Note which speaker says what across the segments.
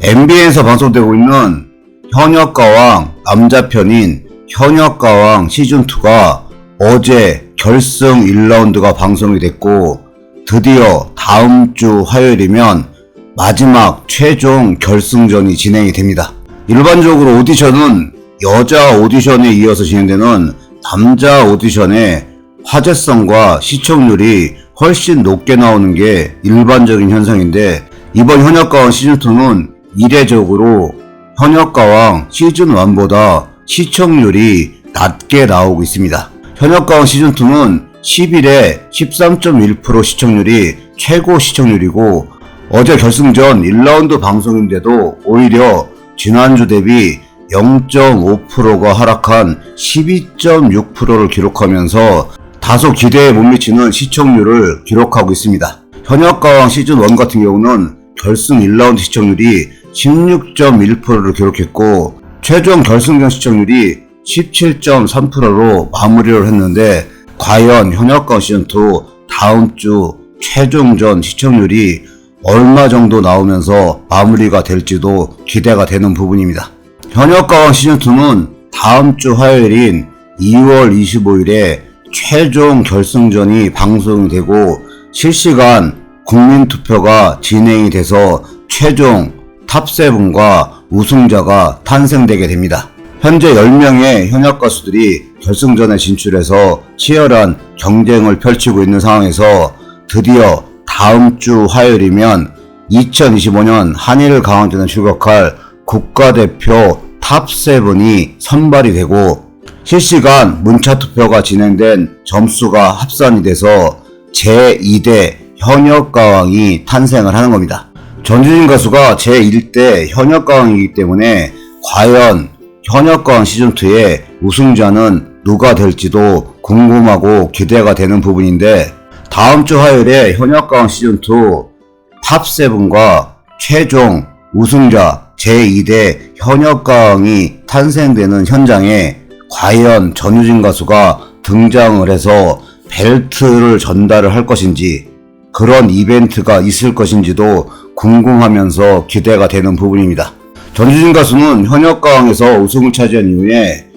Speaker 1: MBN에서 방송되고 있는 현역가왕 남자편인 현역가왕 시즌2가 어제 결승 1라운드가 방송이 됐고 드디어 다음 주 화요일이면 마지막 최종 결승전이 진행이 됩니다. 일반적으로 오디션은 여자 오디션에 이어서 진행되는 남자 오디션의 화제성과 시청률이 훨씬 높게 나오는 게 일반적인 현상인데 이번 현역가왕 시즌2는 이례적으로 현역가왕 시즌1보다 시청률이 낮게 나오고 있습니다. 현역가왕 시즌2는 10일에 13.1% 시청률이 최고 시청률이고 어제 결승전 1라운드 방송인데도 오히려 지난주 대비 0.5%가 하락한 12.6%를 기록하면서 다소 기대에 못 미치는 시청률을 기록하고 있습니다. 현역가왕 시즌1 같은 경우는 결승 1라운드 시청률이 16.1%를 기록했고 최종 결승전 시청률이 17.3%로 마무리를 했는데 과연 현역가왕 시즌2 다음 주 최종전 시청률이 얼마 정도 나오면서 마무리가 될지도 기대가 되는 부분입니다. 현역가왕 시즌2는 다음 주 화요일인 2월 25일에 최종 결승전이 방송이 되고 실시간 국민투표가 진행이 돼서 최종 탑7과 우승자가 탄생되게 됩니다. 현재 10명의 현역 가수들이 결승전에 진출해서 치열한 경쟁을 펼치고 있는 상황에서 드디어 다음 주 화요일이면 2025년 한일 강원전에 출격할 국가대표 탑7이 선발이 되고 실시간 문자 투표가 진행된 점수가 합산이 돼서 제2대 현역 가왕이 탄생을 하는 겁니다. 전주진 가수가 제1대 현역가왕이기 때문에 과연 현역가왕 시즌2의 우승자는 누가 될지도 궁금하고 기대가 되는 부분인데 다음 주 화요일에 현역가왕 시즌2 탑7과 최종 우승자 제2대 현역가왕이 탄생되는 현장에 과연 전유진 가수가 등장을 해서 벨트를 전달을 할 것인지 그런 이벤트가 있을 것인지도 궁금하면서 기대가 되는 부분입니다. 전유진 가수는 현역가왕에서 우승을 차지한 이후에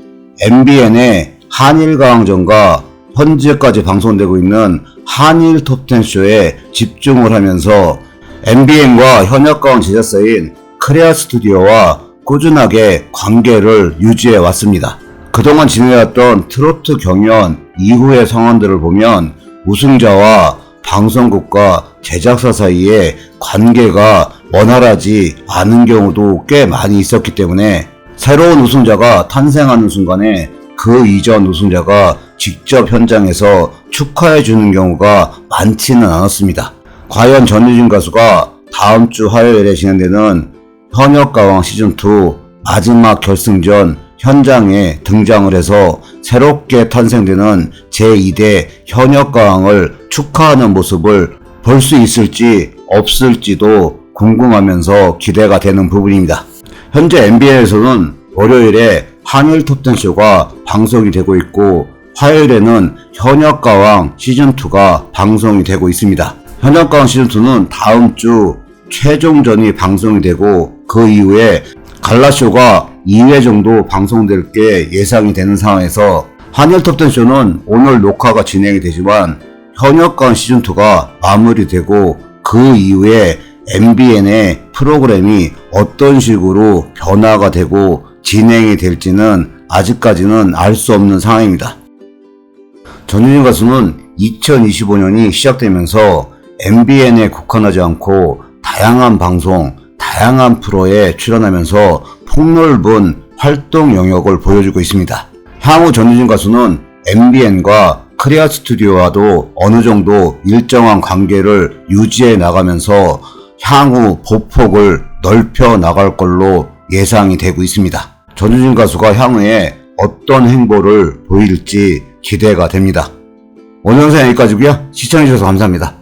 Speaker 1: MBN의 한일가왕전과 현재까지 방송되고 있는 한일 톱10쇼에 집중을 하면서 MBN과 현역가왕 제작사인 크레아 스튜디오와 꾸준하게 관계를 유지해 왔습니다. 그동안 진행해왔던 트로트 경연 이후의 상황들을 보면 우승자와 방송국과 제작사 사이에 관계가 원활하지 않은 경우도 꽤 많이 있었기 때문에 새로운 우승자가 탄생하는 순간에 그 이전 우승자가 직접 현장에서 축하해 주는 경우가 많지는 않았습니다. 과연 전유진 가수가 다음 주 화요일에 진행되는 현역가왕 시즌2 마지막 결승전 현장에 등장을 해서 새롭게 탄생되는 제2대 현역가왕을 축하하는 모습을 볼 수 있을지 없을지도 궁금하면서 기대가 되는 부분입니다. 현재 NBA에서는 월요일에 한일 톱10쇼가 방송이 되고 있고 화요일에는 현역가왕 시즌2가 방송이 되고 있습니다. 현역가왕 시즌2는 다음 주 최종전이 방송이 되고 그 이후에 갈라쇼가 2회 정도 방송될 게 예상이 되는 상황에서 한일 톱10쇼는 오늘 녹화가 진행이 되지만 현역가왕 시즌2가 마무리되고 그 이후에 MBN의 프로그램이 어떤 식으로 변화가 되고 진행이 될지는 아직까지는 알 수 없는 상황입니다. 전유진 가수는 2025년이 시작되면서 MBN에 국한하지 않고 다양한 방송, 다양한 프로에 출연하면서 폭넓은 활동 영역을 보여주고 있습니다. 향후 전유진 가수는 MBN과 크리아 스튜디오와도 어느 정도 일정한 관계를 유지해 나가면서 향후 보폭을 넓혀 나갈 걸로 예상이 되고 있습니다. 전유진 가수가 향후에 어떤 행보를 보일지 기대가 됩니다. 오늘 영상 여기까지고요. 시청해주셔서 감사합니다.